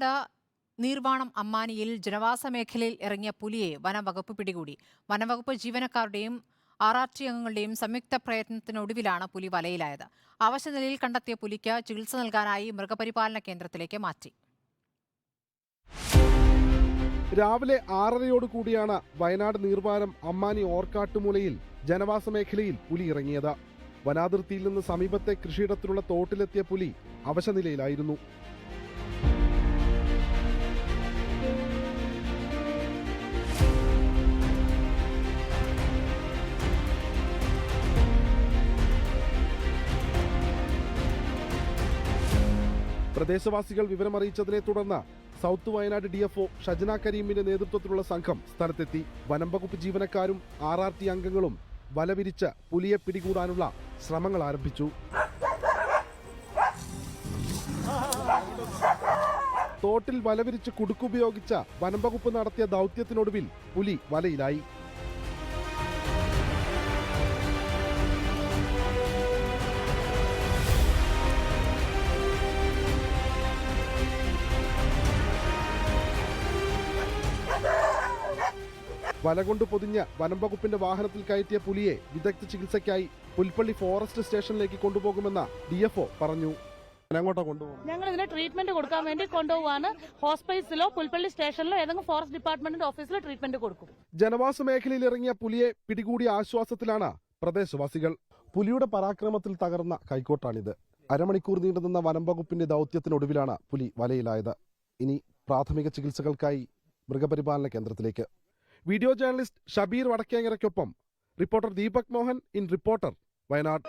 വയനാട് നീർവാണം അമ്മാനിയിൽ ജനവാസ മേഖലയിൽ ഇറങ്ങിയ പുലിയെ വനംവകുപ്പ് പിടികൂടി. വനംവകുപ്പ് ജീവനക്കാരുടെയും ആർ ആർ ടി അംഗങ്ങളുടെയും സംയുക്ത പ്രയത്നത്തിനൊടുവിലാണ് പുലി വലയിലായത്. അവശനിലയിൽ കണ്ടെത്തിയ പുലിക്ക് ചികിത്സ നൽകാനായി മൃഗപരിപാലന കേന്ദ്രത്തിലേക്ക് മാറ്റി. രാവിലെ ആറരയോട് കൂടിയാണ് വയനാട് നീർവാരം അമ്മാനി ഓർക്കാട്ടുമൂലയിൽ ജനവാസ മേഖലയിൽ പുലി ഇറങ്ങിയത്. വനാതിർത്തിയിൽ നിന്ന് സമീപത്തെ കൃഷിയിടത്തിലുള്ള തോട്ടിലെത്തിയ പുലി അവശനിലയിലായിരുന്നു. പ്രദേശവാസികൾ വിവരമറിയിച്ചതിനെ തുടർന്ന് South Wayanad D F Shajana കരീമിന്റെ നേതൃത്വത്തിലുള്ള സംഘം സ്ഥലത്തെത്തി. വനംവകുപ്പ് ജീവനക്കാരും ആർ ആർ ടി അംഗങ്ങളും വലവിരിച്ച് പുലിയെ പിടികൂടാനുള്ള ശ്രമങ്ങൾ ആരംഭിച്ചു. തോട്ടിൽ വലവിരിച്ച് കുടുക്കുപയോഗിച്ച വനംവകുപ്പ് നടത്തിയ ദൗത്യത്തിനൊടുവിൽ പുലി വലയിലായി. വല കൊണ്ട് പൊതിഞ്ഞ് വനം വകുപ്പിന്റെ വാഹനത്തിൽ കയറ്റിയ പുലിയെ വിദഗ്ധ ചികിത്സയ്ക്കായി പുൽപ്പള്ളി ഫോറസ്റ്റ് സ്റ്റേഷനിലേക്ക് കൊണ്ടുപോകുമെന്ന ഡി എഫ് പറഞ്ഞു ഞങ്ങൾ ഇതിന് ട്രീറ്റ്മെന്റ് കൊടുക്കാൻ വേണ്ടി കൊണ്ടുപോവാണ്. ഹോസ്പിറ്റലിലോ പുൽപ്പള്ളി സ്റ്റേഷനിലോ ഏതെങ്കിലും ഫോറസ്റ്റ് ഡിപ്പാർട്ട്മെന്റിന്റെ ഓഫീസിലോ ട്രീറ്റ്മെന്റ് കൊടുക്കും. ജനവാസ മേഖലയിൽ ഇറങ്ങിയ പുലിയെ പിടികൂടിയ ആശ്വാസത്തിലാണ് പ്രദേശവാസികൾ. പുലിയുടെ പരാക്രമത്തിൽ തകർന്ന കൈക്കോട്ടാണിത്. അരമണിക്കൂർ നീണ്ടുനിന്ന വനം വകുപ്പിന്റെ ദൗത്യത്തിനൊടുവിലാണ് പുലി വലയിലായത്. ഇനി പ്രാഥമിക ചികിത്സകൾക്കായി മൃഗപരിപാലന കേന്ദ്രത്തിലേക്ക്. Video journalist Shabeer വടക്കേങ്ങരയ്ക്കൊപ്പം reporter Deepak Mohan in Reporter Wayanad.